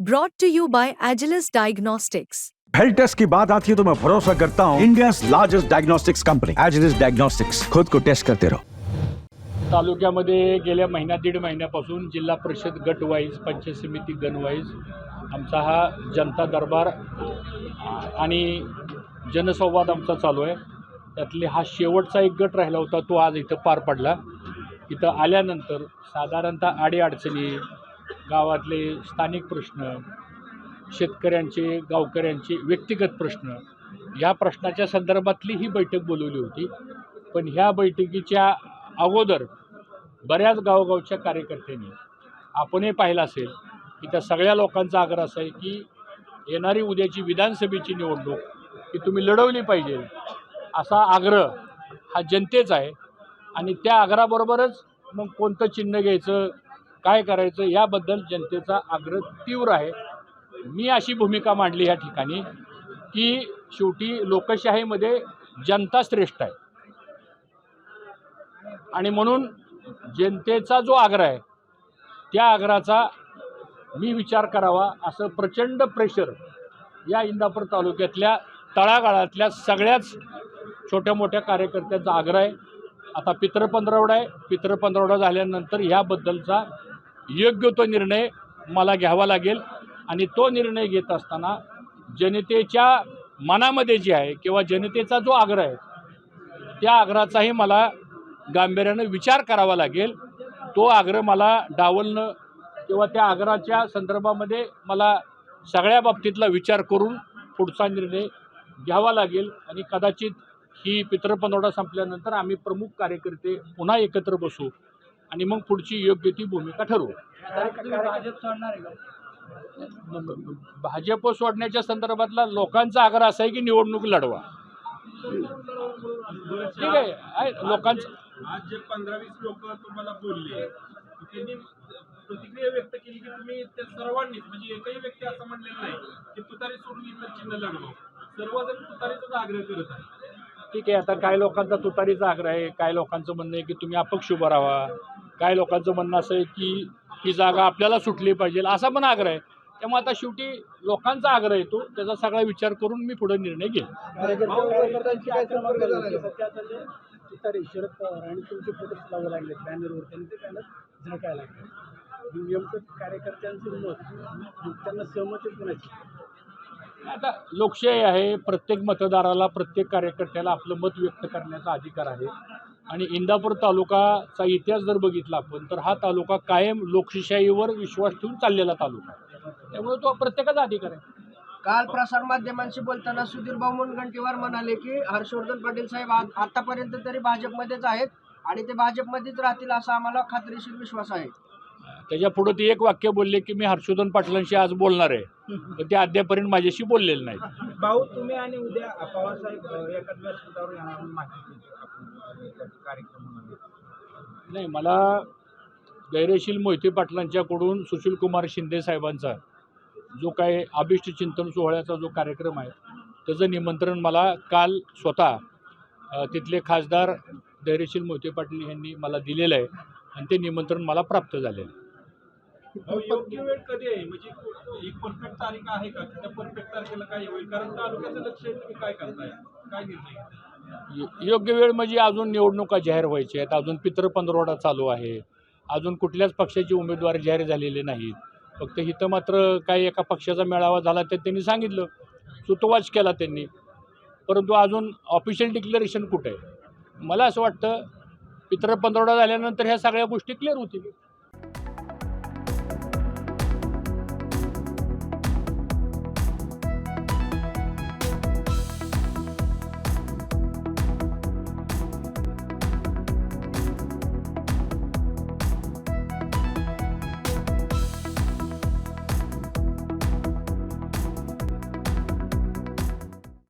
Brought to you by Agilus Diagnostics. Health test की बात आती है तो मैं भरोसा करता हूँ India largest diagnostics company Agilus diagnostics खुद को टेस्ट करते रहो तालुक्यामध्ये गेल्या महिन्या दीड महिन्यापासून जिल्हा परिषद गट वाईज पंचायत समिती गण वाईज आमचा हा जनता दरबार आणि जनसंवाद आमचा चालू आहे. त्यातले हा शेवटचा एक गट राहिला होता तो आज इथं पार पडला. इथं आल्यानंतर साधारणतः अडीअडचणी गावातले स्थानिक प्रश्न शेतकऱ्यांचे गावकऱ्यांचे व्यक्तिगत प्रश्न या प्रश्नाच्या संदर्भातली ही बैठक बोलवली होती. पण ह्या बैठकीच्या अगोदर बऱ्याच गावगावच्या कार्यकर्त्यांनी आपणही पाहिलं असेल की त्या सगळ्या लोकांचा आग्रह असा आहे की येणारी उद्याची विधानसभेची निवडणूक ही तुम्ही लढवली पाहिजे असा आग्रह हा जनतेचा आहे. आणि त्या आग्रहाबरोबरच मग कोणतं चिन्ह घ्यायचं काय करायचं याबद्दल जनतेचा आग्रह तीव्र आहे. मी अशी भूमिका मांडली या ठिकाणी की शेवटी लोकशाहीमध्ये जनता श्रेष्ठ आहे. आणि म्हणून जनतेचा जो आग्रह आहे त्या आग्रहाचा मी विचार करावा असं प्रचंड प्रेशर या इंदापूर तालुक्यातल्या तळागाळातल्या सगळ्याच छोट्या मोठ्या कार्यकर्त्यांचा आग्रह आहे. आता पितृपंधरवडा आहे. पितृपंधरवडा झाल्यानंतर ह्याबद्दलचा योग्य तो निर्णय मला घ्यावा लागेल आणि तो निर्णय घेत असताना जनतेच्या मनामध्ये जे आहे किंवा जनतेचा जो आग्रह आहे त्या आग्रहाचाही मला गांभीर्यानं विचार करावा लागेल. तो आग्रह मला डावलणं किंवा त्या आग्रहाच्या संदर्भामध्ये मला सगळ्या बाबतीतला विचार करून पुढचा निर्णय घ्यावा लागेल आणि कदाचित ही पितृपंधरवडा संपल्यानंतर आम्ही प्रमुख कार्यकर्ते पुन्हा एकत्र बसू. आणि मग पुढची योग्य ती भूमिका ठरवू. भाजप सोडण्याच्या संदर्भातला लोकांचा आग्रह असा आहे की निवडणूक लढवा. ठीक आहे लोकांचं आज जे पंधरा वीस लोक तुम्हाला बोलले. त्यांनी प्रतिक्रिया व्यक्त केली की तुम्ही त्या सर्वांनीच म्हणजे एकही व्यक्ती असं म्हणलेलं नाही की तुतारी सोडून इतर चिन्ह लढवा. सर्वजण तुतारीचाच आग्रह करत आहे ठीक आहे आता काय लोकांचा तुतारीचा आग्रह आहे काय लोकांचं म्हणणं आहे की तुम्ही अपक्ष उभं राहा. काय लोकांचं म्हणणं असं आहे की ही जागा आपल्याला सुटली पाहिजे असा पण आग्रह आहे. त्यामुळे आता शेवटी लोकांचा आग्रह येतो त्याचा सगळा विचार करून मी पुढे निर्णय घेईन. आता लोकशाही आहे प्रत्येक मतदाराला प्रत्येक कार्यकर्त्याला आपलं मत व्यक्त करण्याचा अधिकार आहे. आणि इंदापूर तालुकाचा इतिहास जर बघितला आपण तर हा तालुका कायम लोकशाहीवर विश्वास ठेवून चाललेला तालुका आहे. त्यामुळे तो प्रत्येकाचा अधिकार आहे. काल प्रसारमाध्यमांशी बोलताना सुधीर भाऊ मुनगंटीवार म्हणाले की हर्षवर्धन पाटील साहेब आतापर्यंत तरी भाजपमध्येच आहेत आणि ते भाजपमध्येच राहतील असा आम्हाला खात्रीशीर विश्वास आहे. त्याच्या पुढे ते एक वाक्य बोलले की मी हर्षवर्धन पाटलांशी आज बोलणार आहे. पण ते अद्यापर्यंत माझ्याशी बोललेले नाही भाऊ तुम्ही आणि उद्या पवारसाहेब नाही मला धैर्यशील मोहिते पाटलांच्याकडून सुशीलकुमार शिंदे साहेबांचा जो काय अभिष्ट चिंतन सोहळ्याचा जो कार्यक्रम आहे त्याचं निमंत्रण मला काल स्वतः तिथले खासदार धैर्यशील मोहिते पाटील यांनी मला दिलेलं आहे आणि ते निमंत्रण मला प्राप्त झालेलं आहे. अहो, योग्य वेळ कधी आहे? म्हणजे एक परफेक्ट तारीख आहे का? त्या परफेक्ट तारखेला काय होईल? कारण तालुक्याचं लक्ष आहे तुम्ही काय करताय? काय निर्णय घेताय? यो- योग्य वेळ म्हणजे अजून निवडणुका जाहीर व्हायच्या आहेत. अजून पितृपंधरवडा चालू आहे. अजून कुठल्याच पक्षाचे उमेदवार जाहीर झालेले नाहीत. फक्त इथं मात्र काही एका पक्षाचा मेळावा झाला ते त्यांनी सांगितलं. सुतोवाच केला त्यांनी. परंतु अजून ऑफिशियल डिक्लेरेशन कुठं आहे? मला असं वाटतं पितृपंधरवडा झाल्यानंतर ह्या सगळ्या गोष्टी क्लिअर होतील.